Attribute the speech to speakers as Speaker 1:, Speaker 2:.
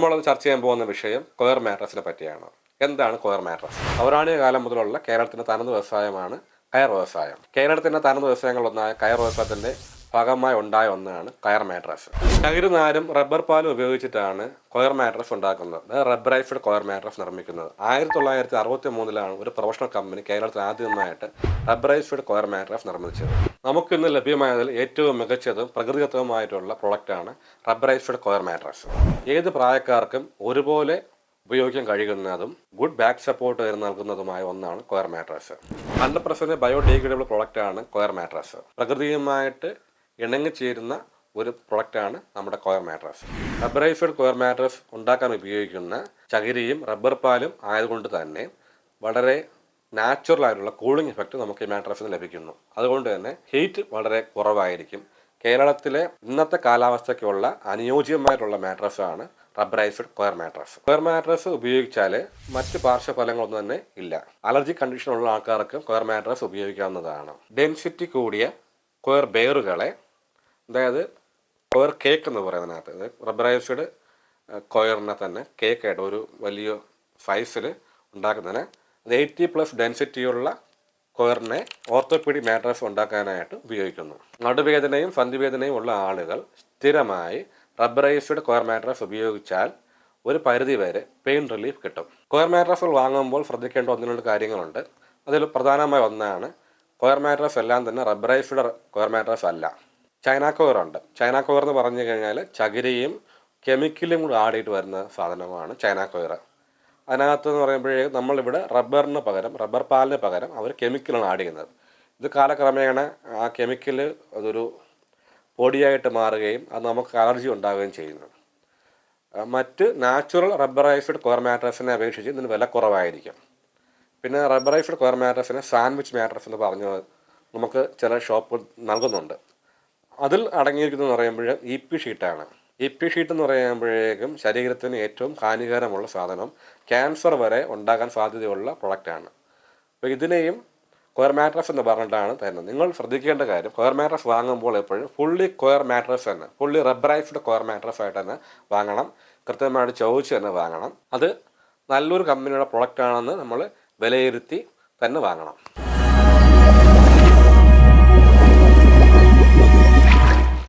Speaker 1: നമ്മളത് ചർച്ച ചെയ്യാൻ പോകുന്ന വിഷയം കൊയർ മാട്രസിനെ പറ്റിയാണ്. എന്താണ് കൊയർ മാട്രസ് പൗരാണിക കാലം മുതലുള്ള കേരളത്തിന്റെ തനത് വ്യവസായമാണ് കയർ വ്യവസായം. കേരളത്തിന്റെ തനത് വ്യവസായങ്ങളൊന്നായ കയർ വ്യവസായത്തിന്റെ ഭാഗമായി ഉണ്ടായ ഒന്നാണ് കയർ മാട്രസ്. ചകിരിനാരും റബ്ബർ പാലും ഉപയോഗിച്ചിട്ടാണ് കൊയർ മാട്രസ് ഉണ്ടാക്കുന്നത്. അതായത് റബ്ബറൈസ്ഡ് കൊയർ മാട്രസ് നിർമ്മിക്കുന്നത്. ആയിരത്തി തൊള്ളായിരത്തി അറുപത്തി മൂന്നിലാണ് ഒരു പ്രൊഫഷണൽ കമ്പനി കേരളത്തിൽ ആദ്യമായിട്ട് റബ്ബറൈസ്ഡ് കൊയർ മാട്രസ് നിർമ്മിച്ചത്. നമുക്കിന്ന് ലഭ്യമായതിൽ ഏറ്റവും മികച്ചതും പ്രകൃതിദത്തവുമായിട്ടുള്ള പ്രൊഡക്റ്റാണ് റബ്ബറൈസ്ഡ് കൊയർ മാട്രസ്. ഏത് പ്രായക്കാർക്കും ഒരുപോലെ ഉപയോഗിക്കാൻ കഴിയുന്നതും ഗുഡ് ബാക്ക് സപ്പോർട്ട് നൽകുന്നതുമായ ഒന്നാണ് coir mattress. Hundred percent biodegradable പ്രൊഡക്റ്റാണ് കൊയർ മാട്രസ്. പ്രകൃതിയുമായിട്ട് ഇണങ്ങിച്ചേരുന്ന ഒരു പ്രൊഡക്റ്റാണ് നമ്മുടെ coir mattress rubberised coir mattress ഉണ്ടാക്കാൻ ഉപയോഗിക്കുന്ന ചകിരിയും റബ്ബർ പാലും ആയതുകൊണ്ട് തന്നെ വളരെ നാച്ചുറൽ ആയിട്ടുള്ള കൂളിംഗ് എഫക്റ്റ് നമുക്ക് ഈ മാട്രസിന് ലഭിക്കുന്നു. അതുകൊണ്ട് തന്നെ ഹീറ്റ് വളരെ കുറവായിരിക്കും. കേരളത്തിലെ ഇന്നത്തെ കാലാവസ്ഥയ്ക്കുള്ള അനുയോജ്യമായിട്ടുള്ള മാട്രസാണ് rubberised coir mattress coir mattress ഉപയോഗിച്ചാൽ മറ്റ് പാർശ്വഫലങ്ങളൊന്നും തന്നെ ഇല്ല. അലർജി കണ്ടീഷൻ ഉള്ള ആൾക്കാർക്ക് കോയർ മാട്രസ് ഉപയോഗിക്കാവുന്നതാണ്. ഡെൻസിറ്റി കൂടിയ കോയർ ബെയറുകളെ അതായത് കൊയർ കേക്ക് എന്ന് പറയുന്നതിനകത്ത് റബ്ബറൈസ്ഡ് കൊയറിനെ തന്നെ കേക്കായിട്ട് ഒരു വലിയ സൈസിൽ ഉണ്ടാക്കുന്നതിന് അത് എയ്റ്റി പ്ലസ് ഡെൻസിറ്റിയുള്ള കൊയറിനെ ഓർത്തോപീഡിക് മാട്രസ് ഉണ്ടാക്കാനായിട്ട് ഉപയോഗിക്കുന്നു. നടുവേദനയും സന്ധിവേദനയും ഉള്ള ആളുകൾ സ്ഥിരമായി റബ്ബറൈസ്ഡ് കൊയർ മാട്രസ് ഉപയോഗിച്ചാൽ ഒരു പരിധി വരെ പെയിൻ റിലീഫ് കിട്ടും. കൊയർ മാട്രസുകൾ വാങ്ങുമ്പോൾ ശ്രദ്ധിക്കേണ്ട ഒന്ന് കാര്യങ്ങളുണ്ട്. അതിൽ പ്രധാനമായ ഒന്നാണ് കൊയർ മാട്രസ് എല്ലാം തന്നെ റബ്ബറൈസ്ഡ് കൊയർ മാട്രസ് അല്ല. ചൈന കൊയർ ഉണ്ട്. ചൈന കോയർ എന്ന് പറഞ്ഞു കഴിഞ്ഞാൽ ചകിരയും കെമിക്കലും കൂടി ആടിയിട്ട് വരുന്ന സാധനമാണ് ചൈന കൊയർ അതിനകത്ത് എന്ന് പറയുമ്പോഴേ നമ്മളിവിടെ റബ്ബറിന് പകരം റബ്ബർ പാലിന് പകരം അവർ കെമിക്കലാണ് ആഡ് ചെയ്യുന്നത്. ഇത് കാലക്രമേണ ആ കെമിക്കൽ അതൊരു പൊടിയായിട്ട് മാറുകയും അത് നമുക്ക് അലർജി ഉണ്ടാവുകയും ചെയ്യുന്നു. മറ്റ് നാച്ചുറൽ റബ്ബറൈസ്ഡ് കോർ മാട്രസിനെ അപേക്ഷിച്ച് ഇതിന് വില കുറവായിരിക്കും. പിന്നെ റബ്ബറൈസ്ഡ് കോർ മാട്രസിനെ സാൻഡ്വിച്ച് മാട്രസ് എന്ന് പറഞ്ഞ് നമുക്ക് ചില ഷോപ്പ് നൽകുന്നുണ്ട്. അതിൽ അടങ്ങിയിരിക്കുന്നതെന്ന് പറയുമ്പോൾ ഇ പി ഷീറ്റാണ്. ഇ പി ഷീറ്റ് എന്ന് പറയുമ്പോഴേക്കും ശരീരത്തിന് ഏറ്റവും ഹാനികരമുള്ള സാധനം ക്യാൻസർ വരെ ഉണ്ടാകാൻ സാധ്യതയുള്ള പ്രൊഡക്റ്റാണ്. അപ്പോൾ ഇതിനെയും കൊയർ മാട്രസ് എന്ന് പറഞ്ഞിട്ടാണ് തരുന്നത്. നിങ്ങൾ ശ്രദ്ധിക്കേണ്ട കാര്യം കൊയർ മാട്രസ് വാങ്ങുമ്പോൾ എപ്പോഴും ഫുള്ളി കൊയർ മാട്രസ് തന്നെ ഫുള്ളി റബ്ബറൈസ്ഡ് കൊയർ മാട്രസ് ആയിട്ട് തന്നെ വാങ്ങണം. കൃത്യമായിട്ട് ചോദിച്ച് തന്നെ വാങ്ങണം. അത് നല്ലൊരു കമ്പനിയുടെ പ്രൊഡക്റ്റ് ആണെന്ന് നമ്മൾ വിലയിരുത്തി തന്നെ വാങ്ങണം.